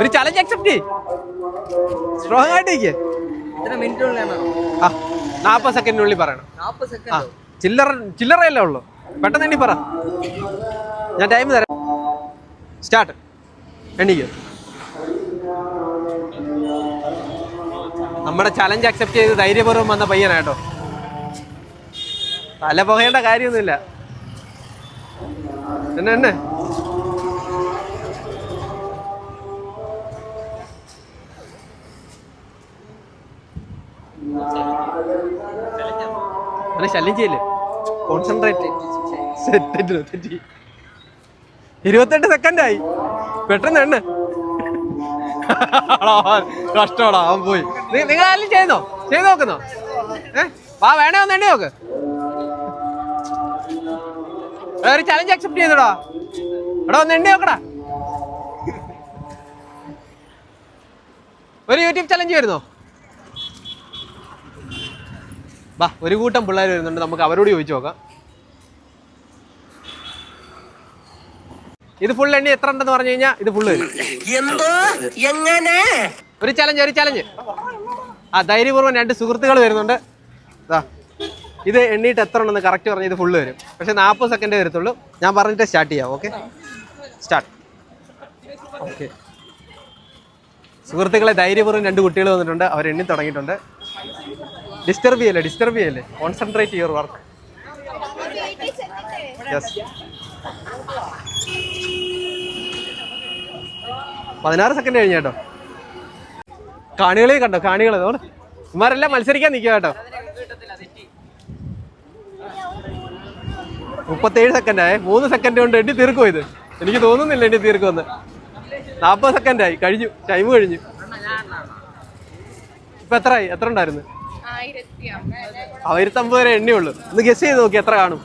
ഒരു challenge accept strong ആയിട്ടേക്ക് എത്ര മിനിറ്റുള്ളിലാണ് ആ നാൽപ്പത് സെക്കൻഡിനുള്ളിൽ പറയണം. ആ ചില്ലറ ചില്ലറയല്ലേ ഉള്ളൂ. പെട്ടെന്ന് എണ്ണി പറ. ഞാൻ ടൈം തരാം. സ്റ്റാർട്ട് എണ്ണിക്കോ. നമ്മുടെ ചലഞ്ച് അക്സെപ്റ്റ് ചെയ്ത് ധൈര്യപൂർവം വന്ന പയ്യനാട്ടോ തല പുകയേണ്ട കാര്യമൊന്നുമില്ല. എന്നെ എന്നെ അങ്ങനെ ശല്യം ചെയ്യില്ലേ? കോൺസെൻട്രേറ്റ്. ഇരുപത്തെട്ട് സെക്കൻഡ് ഇരുപത്തെട്ട് സെക്കൻഡായി. പെട്ടെന്ന് എണ്ണ. കഷ്ടമാടാ അവൻ പോയി. നിങ്ങൾ എല്ലാം ചെയ്യുന്നോ? ചെയ്ത് നോക്കുന്നോ? ഏ? വാ വേണേ ഒന്ന് എണ്ണി നോക്ക്. ഒരു ചലഞ്ച് അക്സെപ്റ്റ് ചെയ്തോടാ. എടാ ഒന്ന് എണ്ണി നോക്കടാ. ഒരു യൂട്യൂബ് ചലഞ്ച് വരുന്നോ? വാ ഒരു കൂട്ടം പിള്ളേർ വരുന്നുണ്ട്. നമുക്ക് അവരോട് ചോദിച്ചു നോക്കാം. ഇത് ഫുൾ എണ്ണി എത്ര ഉണ്ടെന്ന് പറഞ്ഞു കഴിഞ്ഞാൽ ഇത് ഫുള്ള് വരും. എന്തോ? എങ്ങനെ? ഒരു ചലഞ്ച് ഒരു ചലഞ്ച് ആ ധൈര്യപൂർവം രണ്ട് സുഹൃത്തുക്കൾ വരുന്നുണ്ട്. ദാ ഇത് എണ്ണീട്ട് എത്ര ഉണ്ടെന്ന് കറക്റ്റ് പറഞ്ഞ് ഇത് ഫുള്ള് വരും. പക്ഷെ നാൽപ്പത് സെക്കൻഡേ വരത്തുള്ളൂ. ഞാൻ പറഞ്ഞിട്ട് സ്റ്റാർട്ട് ചെയ്യാം ഓക്കെ സ്റ്റാർട്ട് ഓക്കെ സുഹൃത്തുക്കളെ ധൈര്യപൂർവം രണ്ട് കുട്ടികൾ വന്നിട്ടുണ്ട്. അവർ എണ്ണി തുടങ്ങിയിട്ടുണ്ട്. ഡിസ്റ്റർബ് ചെയ്യല്ലേ ഡിസ്റ്റർബ് ചെയ്യല്ലേ? കോൺസെൻട്രേറ്റ് യുവർ വർക്ക് പതിനാറ് സെക്കൻഡ് കഴിഞ്ഞ കേട്ടോ. കാണികളെ കണ്ടോ കാണികളെ? ഇമാരെല്ലാം മത്സരിക്കാൻ നിൽക്കുക കേട്ടോ. മുപ്പത്തേഴ് സെക്കൻഡായി മൂന്ന് സെക്കൻഡ് കൊണ്ട് എണ്ണി തീർക്കും ഇത്? എനിക്ക് തോന്നുന്നില്ല എണ്ണി തീർക്കുമെന്ന്. നാൽപ്പത് സെക്കൻഡായി കഴിഞ്ഞു. ടൈം കഴിഞ്ഞു. ഇപ്പൊ എത്രയായി എത്ര ഉണ്ടായിരുന്നു? ആയിരത്തി അമ്പത് വരെ എണ്ണയുള്ളൂ. ഒന്ന് ഗസ് ചെയ്ത് നോക്കി എത്ര കാണും?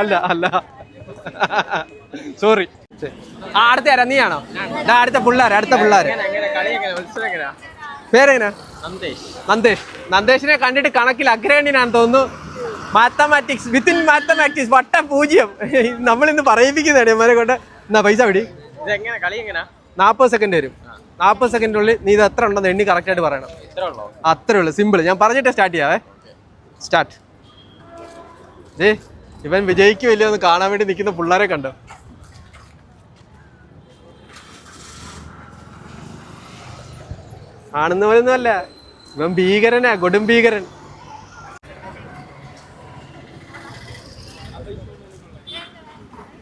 അല്ല അല്ല. സോറി ആ അടുത്ത ആരാ? നീയാണോ? അടുത്ത പിള്ളേർ അടുത്ത പിള്ളേർ പേരെങ്ങനാ? നന്ദേഷ്. നന്ദേഷിനെ കണ്ടിട്ട് കണക്കിൽ അഗ്രഹണ്യനാന്ന് തോന്നുന്നു. മാത്തമാറ്റിക്സ് വിത്തിൻ മാത്തമാറ്റിക്സ് വട്ട പൂജ്യം. നമ്മൾ ഇന്ന് പറയിപ്പിക്കുന്നതാണ് ഇവരെ കൊണ്ട്. എന്നാ പൈസ പിടി. ഇതെങ്ങനെ? കളി എങ്ങനെ? നാൽപ്പത് സെക്കൻഡ് വരും. നാൽപ്പത് സെക്കൻഡിനുള്ളിൽ നീ ഇത് എത്ര ഉണ്ടെന്ന് എണ്ണി കറക്റ്റ് ആയിട്ട് പറയണം. അത്രേ ഉള്ളൂ. സിമ്പിൾ ഞാൻ പറഞ്ഞിട്ട് സ്റ്റാർട്ട് ചെയ്യാവേ. സ്റ്റാർട്ട് ഏ ഇവൻ വിജയിക്കുമില്ലോ എന്ന് കാണാൻ വേണ്ടി നിൽക്കുന്ന പിള്ളേരെ കണ്ടോ? ആണെന്ന് പോലൊന്നുമല്ല ഇവൻ ഭീകരനാ കൊടും ഭീകരൻ.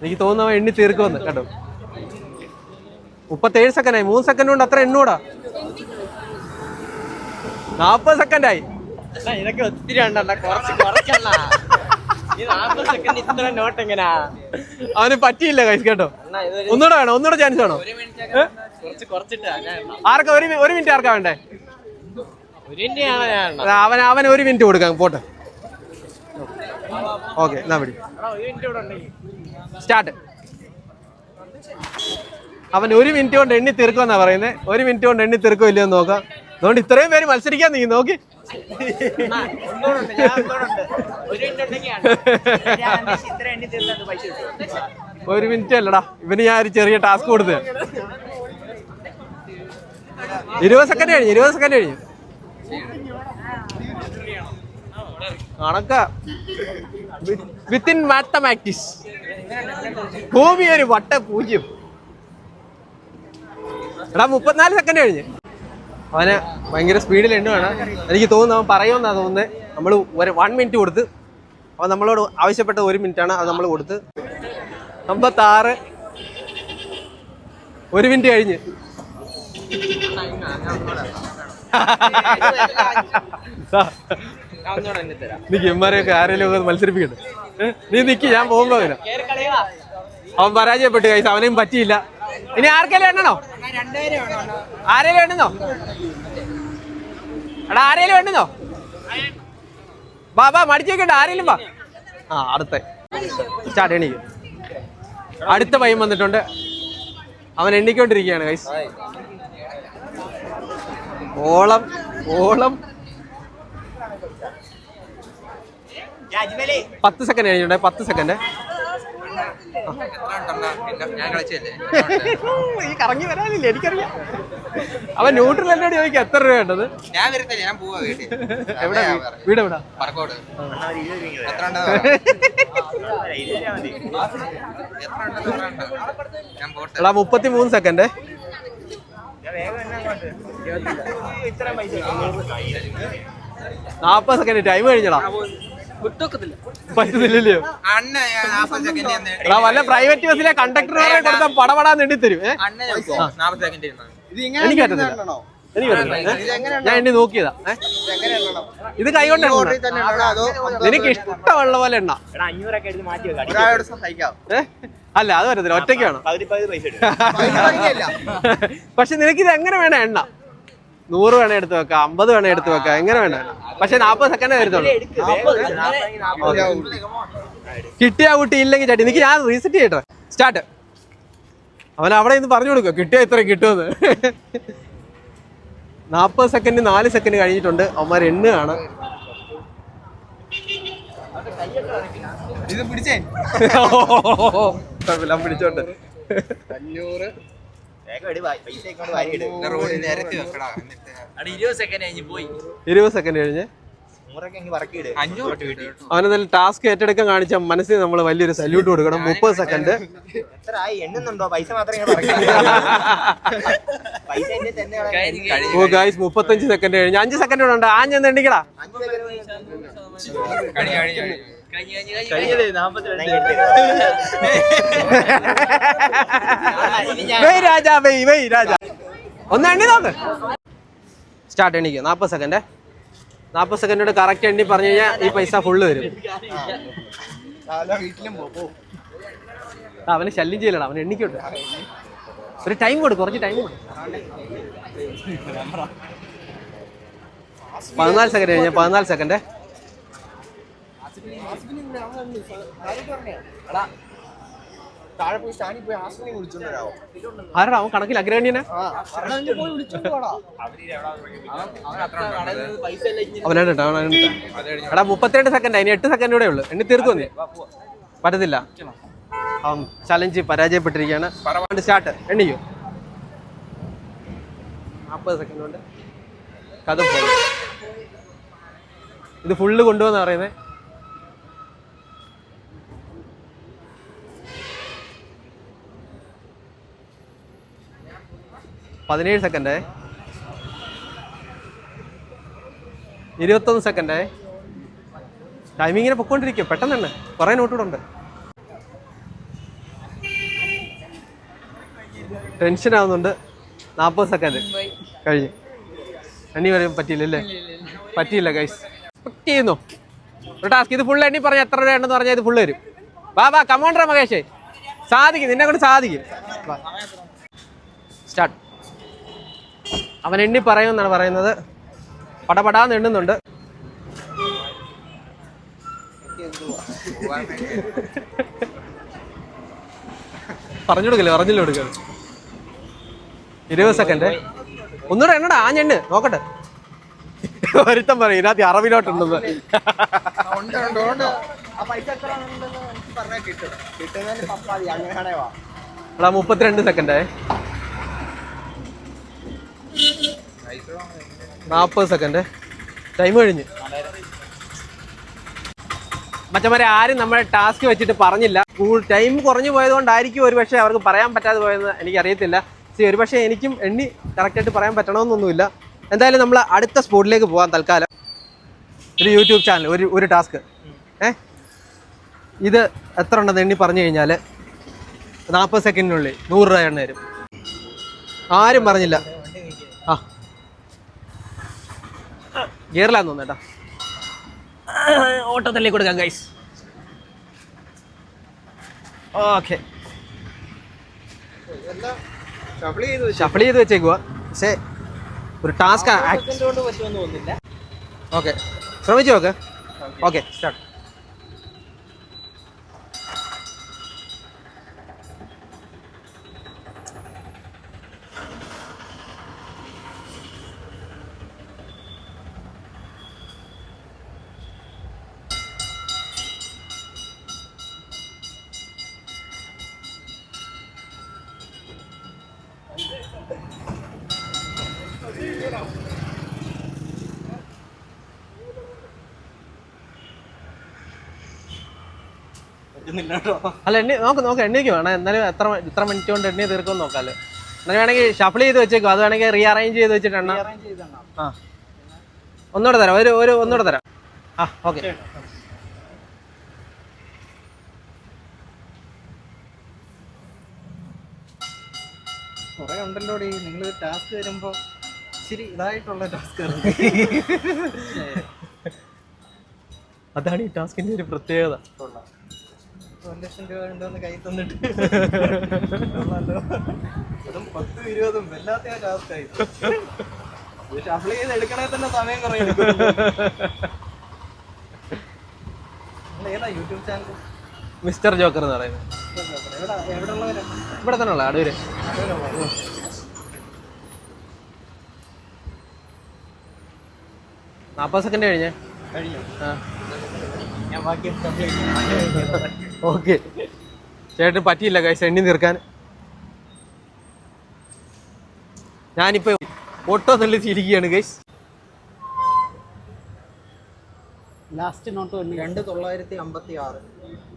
എനിക്ക് തോന്നുന്നു എണ്ണി തീർക്കുമെന്ന്. കേട്ടോ മുപ്പത്തേഴ് സെക്കൻഡായി മൂന്ന് സെക്കൻഡ് കൊണ്ട് അത്ര എണ്ണൂടാ. നാപ്പത് സെക്കൻഡായി ഇതൊക്കെ ഒത്തിരി ഉണ്ടല്ല കുറച്ച് അവന് പറ്റിയില്ല കൈസ് കേട്ടോ. ഒന്നുകൂടെ വേണോ? ഒന്നുകൂടെ ചാൻസ് വേണോ. ആർക്കാ? ഒരു ഒരു മിനിറ്റ് ആർക്കാ വേണ്ടേ. അവൻ അവൻ ഒരു മിനിറ്റ് കൊടുക്കാം. പോട്ടെ. ഓക്കെ എന്നാ പിടി സ്റ്റാർട്ട്. അവൻ ഒരു മിനിറ്റ് കൊണ്ട് എണ്ണി തീർക്കുമെന്നാ പറയുന്നത് ഒരു മിനിറ്റ് കൊണ്ട് എണ്ണി തീർക്കോ ഇല്ലയോ നോക്കാം. അതുകൊണ്ട് ഇത്രയും പേര് മത്സരിക്കാൻ നീ നോക്കി. ഒരു മിനിറ്റ് അല്ലടാ. ഇവന് ഞാൻ ഒരു ചെറിയ ടാസ്ക് കൊടുത്ത് ഇരുപത് സെക്കൻഡ് കഴിഞ്ഞു ഇരുപത് സെക്കൻഡ് കഴിഞ്ഞു. കണക്ക. Within mathematics. ഭൂമി ഒരു വട്ട പൂജ്യം. എടാ മുപ്പത്തിനാല് സെക്കൻഡ് കഴിഞ്ഞ്. അവനെ ഭയങ്കര സ്പീഡിൽ എണ്ണുവാണ് എനിക്ക് തോന്നുന്നു അവൻ പറയുമെന്നാ തോന്നുന്നത് നമ്മൾ ഒരു വൺ മിനിറ്റ് കൊടുത്ത് അവൻ നമ്മളോട് ആവശ്യപ്പെട്ട ഒരു മിനിറ്റ് ആണ് അത് നമ്മൾ കൊടുത്ത്. അമ്പത്താറ്. ഒരു മിനിറ്റ് കഴിഞ്ഞ്. നിക്ക് ഇമ്മാരെയൊക്കെ ആരെങ്കിലും ഒക്കെ മത്സരിപ്പിക്കട്ടെ. നീ നിക്ക് ഞാൻ പോകുമ്പോ അവൻ പരാജയപ്പെട്ടു കൈസ് അവനെയും പറ്റിയില്ല. ഇനി ആർക്കെങ്കിലും എണ്ണണോ ആരെങ്കിലും എണ്ണുന്നോ എടാ ആരെങ്കിലും എണ്ണുന്നോ വാ വാ മടിച്ചു വെക്കണ്ട വാ. ആ അടുത്ത. സ്റ്റാർട്ട് എണീക്ക്. അടുത്ത പയ്യൻ വന്നിട്ടുണ്ട്. അവൻ എണ്ണിക്കൊണ്ടിരിക്കുകയാണ് ഗൈസ് ഓളം ഓളം. പത്ത് സെക്കൻഡ് കഴിഞ്ഞിട്ടുണ്ട് പത്ത് സെക്കൻഡ് ഈ കറങ്ങി വരാനില്ലേ? എനിക്കറിയാം. അവൻ ന്യൂട്രൽ എന്നോട് ചോദിക്കാം എത്ര രൂപ വേണ്ടത്? ഞാൻ വരത്തില്ല ഞാൻ പോവാ വീട്ടിൽ. എവിടെ? വീട് എവിടെ? പറക്കോട്. എത്ര എടാ മുപ്പത്തി മൂന്ന് സെക്കൻഡ് നാപ്പത് സെക്കൻഡ് ടൈം കഴിഞ്ഞടാ. പറ്റുന്നില്ലല്ലോ എടാ വല്ല പ്രൈവറ്റ് ബസ്സിലെ കണ്ടക്ടറെ കൊടുത്താൽ പടപടാ നേടി തരും എനിക്ക് പറ്റത്തില്ല എനിക്ക് പറ്റത്തില്ല ഏ? ഞാൻ എണ്ണി നോക്കിയതാ? ഇത് കൈകൊണ്ട് എണ്ണണം. നിനക്ക് ഇഷ്ടമുള്ള പോലെ എണ്ണ അല്ല അത് വരത്തില്ല ഒറ്റയ്ക്കാണ് പക്ഷെ നിനക്ക് ഇത് എങ്ങനെ വേണം എണ്ണ നൂറ് വേണേ എടുത്ത് വെക്കാം അമ്പത് വേണേ എടുത്ത് വെക്കാം എങ്ങനെ വേണ്ട. പക്ഷെ നാപ്പത് സെക്കൻഡേ വരുത്തുള്ളൂ കിട്ടിയ കുട്ടി ഇല്ലെങ്കിൽ ചേട്ടി എനിക്ക് ഞാൻ റീസെറ്റ് ചെയ്യട്ടെ. സ്റ്റാർട്ട് അവൻ അവിടെ ഇന്ന് പറഞ്ഞു കൊടുക്കുക കിട്ടിയ ഇത്ര കിട്ടുമെന്ന്. നാൽപ്പത് സെക്കൻഡ് നാല് സെക്കൻഡ് കഴിഞ്ഞിട്ടുണ്ട്. അവന്മാർ എണ്ണുകയാണ്. ഇത് പിടിച്ചേ? കുഴപ്പമില്ല, അവൻ പിടിച്ചോണ്ട് വേഗം ഇരുപത് സെക്കൻഡ് കഴിഞ്ഞ് അവനെന്തായാലും ടാസ്ക് ഏറ്റെടുക്കാൻ കാണിച്ച മനസ്സിൽ നമ്മൾ വലിയൊരു സല്യൂട്ട് കൊടുക്കണം. മുപ്പത് സെക്കൻഡ്. ഓ ഗായ്സ് മുപ്പത്തഞ്ച് സെക്കൻഡ് കഴിഞ്ഞ്. അഞ്ച് സെക്കൻഡ് ഉണ്ട്. ആഞ്ഞെന്ന് വെയ് രാജാ വെയ് വെയ് രാജാ. ഒന്ന് എണ്ണി നോക്ക്. സ്റ്റാർട്ട് എണ്ണിക്കുക നാൽപ്പത് സെക്കൻഡേ നാൽപ്പത് സെക്കൻഡോട് കറക്റ്റ് എണ്ണി പറഞ്ഞു കഴിഞ്ഞാൽ ഈ പൈസ ഫുള്ള് വരും. അവന് ശല്യം ചെയ്യലടാ. അവൻ എണ്ണിക്കോട്ടെ. ഒരു ടൈം കൊടുക്കും കുറച്ച് ടൈം കൊടുക്കും. പതിനാല് സെക്കൻഡ് കഴിഞ്ഞാൽ പതിനാല് സെക്കൻഡ് താഴെ പോയി സ്റ്റാൻഡിൽ പോയി ആസ്മിനെ വിളിച്ചോണ്ട് ആരടാ അവൻ കണക്കിൽ പോടാ അവനാണ് എടാ മുപ്പത്തിരണ്ട് സെക്കൻഡ് അതിന് എട്ട് സെക്കൻഡ് കൂടെ ഉള്ളു. എണ്ണി തീർക്കും നീ? പറ്റത്തില്ല. അവൻ ചലഞ്ച് പരാജയപ്പെട്ടിരിക്കുകയാണ്. പറവാണ്ട് സ്റ്റാർട്ട് എണ്ണിയോ നാൽപ്പത് സെക്കൻഡ് കൊണ്ട് കഥ ഇത് ഫുള്ള് കൊണ്ടുവന്ന് പറയുന്നത് പതിനേഴ് സെക്കൻഡേ ഇരുപത്തൊന്ന് സെക്കൻഡേ ടൈമിംഗ് ഇങ്ങനെ പൊക്കോണ്ടിരിക്കും. പെട്ടെന്ന് തന്നെ. കുറേ നോട്ടുകൂടെ ഉണ്ട്. ടെൻഷൻ ആവുന്നുണ്ട്. നാൽപ്പത് സെക്കൻഡ് കഴിഞ്ഞു. എണ്ണി വരാൻ പറ്റിയില്ലല്ലേ? പറ്റിയില്ല ഗൈസ് ചെയ്യുന്നു. ഒരു ടാസ്ക് ഇത് ഫുൾ എണ്ണി പറഞ്ഞാൽ എത്ര രൂപ ഉണ്ടെന്ന് പറഞ്ഞാൽ ഇത് ഫുള്ള് വരും. വാ വാ കമോണ്ടറ മകേഷേ സാധിക്കും. നിന്നെ കൊണ്ട് സാധിക്കും. സ്റ്റാർട്ട് അവൻ എണ്ണി പറയുമെന്നാണ് പറയുന്നത്. പടപടാന്ന് എണ്ണുന്നുണ്ട്. പറഞ്ഞു കൊടുക്കല്ലേ? പറഞ്ഞില്ല കൊടുക്കുക ഇരുപത് സെക്കൻഡ് ഒന്നുകൂടെ എണ്ണടാ ആ ഞെണ്ണ്. നോക്കട്ടെ. ഒരുത്തം പറയും ഇതിനകത്ത് അറബിലോട്ടുണ്ടെന്ന് മുപ്പത്തിരണ്ട് ഉണ്ട് ആ പൈസ എത്ര ഉണ്ടെന്ന് എനിക്ക് പറഞ്ഞാൽ കിട്ടും കിട്ടുന്നതിന് പപ്പാതി അങ്ങനെയാണേ വാ എടാ മുപ്പത്തിരണ്ട് സെക്കൻഡേ നാൽപ്പത് സെക്കൻഡ്. ടൈം കഴിഞ്ഞ്. മറ്റന്മാരെ ആരും നമ്മളെ ടാസ്ക് വെച്ചിട്ട് പറഞ്ഞില്ല. ടൈം കുറഞ്ഞു പോയതുകൊണ്ടായിരിക്കും ഒരു പക്ഷേ അവർക്ക് പറയാൻ പറ്റാതെ പോയെന്ന് എനിക്കറിയത്തില്ല. സി ഒരു പക്ഷേ എനിക്കും എണ്ണി കറക്റ്റായിട്ട് പറയാൻ പറ്റണമെന്നൊന്നുമില്ല. എന്തായാലും നമ്മൾ അടുത്ത സ്പോട്ടിലേക്ക് പോകാൻ തൽക്കാലം. ഒരു യൂട്യൂബ് ചാനൽ ഒരു ഒരു ടാസ്ക് ഏ? ഇത് എത്ര ഉണ്ടെന്ന് എണ്ണി പറഞ്ഞു കഴിഞ്ഞാൽ നാൽപ്പത് സെക്കൻഡിനുള്ളിൽ നൂറ് രൂപ എണ്ണ ആരും പറഞ്ഞില്ല. ആ. ഗിയറിലാന്ന് തോന്നേട്ടാ ഓട്ടത്തല്ലേ കൊടുക്കാം ഗൈസ് ഓക്കെ. ഷഫിൾ ചെയ്ത് വെച്ചേക്കുക പക്ഷേ ഒരു ടാസ്ക് ഓക്കെ. ശ്രമിച്ചു നോക്ക്. ഓക്കെ സ്റ്റാർട്ട് അല്ല എണ്ണി നോക്ക് നോക്ക് എണ്ണിക്ക് വേണം. എന്നാലും എത്ര ഇത്ര മിനിറ്റ് കൊണ്ട് എണ്ണി തീർക്കും നോക്കാൽ. എന്നാലും വേണമെങ്കിൽ ഷഫിൾ ചെയ്ത് വെച്ചേക്കും. അത് വേണമെങ്കിൽ റീഅറേഞ്ച് ചെയ്ത് വെച്ചിട്ടെണ്ണ ആ. ഒന്നുകൂടെ തരാം. ഒരു ഒരു ഒന്നുകൂടെ തരാം. ആ ഓക്കെ. കുറെ ഉണ്ടല്ലോടി. നിങ്ങൾ ടാസ്ക് വരുമ്പോ ഇച്ചിരി ഇതായിട്ടുള്ള ടാസ്ക് അതാണ് ഈ ടാസ്കിന്റെ ഒരു പ്രത്യേകത. ഒരു ലക്ഷം രൂപ ഉണ്ടോന്ന് കൈ തന്നിട്ട്. അതും പത്തും ഇരുപതും വല്ലാത്ത ചെയ്ത് എടുക്കണേ തന്നെ സമയം കുറയും ഏതാ യൂട്യൂബ് ചാനൽ മിസ്റ്റർ ജോക്കർ എന്ന് പറയുന്നത്. ഇവിടെ തന്നെ ഉള്ള അടൂര് നാൽപ്പത് സെക്കൻഡ് കഴിഞ്ഞേ. കഴിഞ്ഞു. ഞാൻ ബാക്കി കംപ്ലീറ്റ് ഓക്കെ. ചേട്ടന് പറ്റിയില്ല കൈസ് എണ്ണി തീർക്കാൻ. ഞാനിപ്പോ ഓട്ടോ തള്ളി ചിരിക്കുകയാണ് ഗൈസ് ലാസ്റ്റ് നോട്ട് രണ്ട് തൊള്ളായിരത്തി അമ്പത്തി ആറ്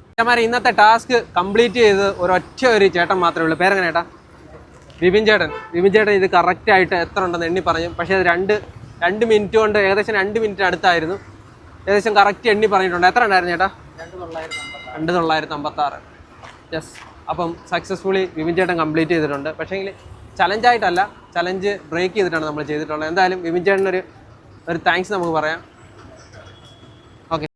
ചേട്ടന്മാരെ ഇന്നത്തെ ടാസ്ക് കംപ്ലീറ്റ് ചെയ്ത് ഒരൊറ്റ ഒരു ചേട്ടൻ മാത്രമേ ഉള്ളൂ. പേരെങ്ങനെ ചേട്ടാ? വിപിൻ ചേട്ടൻ. വിപിൻ ചേട്ടൻ ഇത് കറക്റ്റ് ആയിട്ട് എത്ര ഉണ്ടെന്ന് എണ്ണി പറഞ്ഞു. പക്ഷേ അത് രണ്ട് രണ്ട് മിനിറ്റ് കൊണ്ട് ഏകദേശം രണ്ട് മിനിറ്റ് അടുത്തായിരുന്നു. ഏകദേശം കറക്റ്റ് എണ്ണി പറഞ്ഞിട്ടുണ്ട്. എത്ര ഉണ്ടായിരുന്നു ചേട്ടാ? രണ്ട് തൊള്ളായിരത്തി അമ്പത്തി ആറ് യെസ് അപ്പം സക്സസ്ഫുള്ളി വിപിൻ ചേട്ടൻ കംപ്ലീറ്റ് ചെയ്തിട്ടുണ്ട്. പക്ഷേങ്കിൽ ചലഞ്ചായിട്ടല്ല ചലഞ്ച് ബ്രേക്ക് ചെയ്തിട്ടാണ് നമ്മൾ ചെയ്തിട്ടുള്ളത്. എന്തായാലും വിപിൻ ചേട്ടനൊരു ഒരു താങ്ക്സ് നമുക്ക് പറയാം.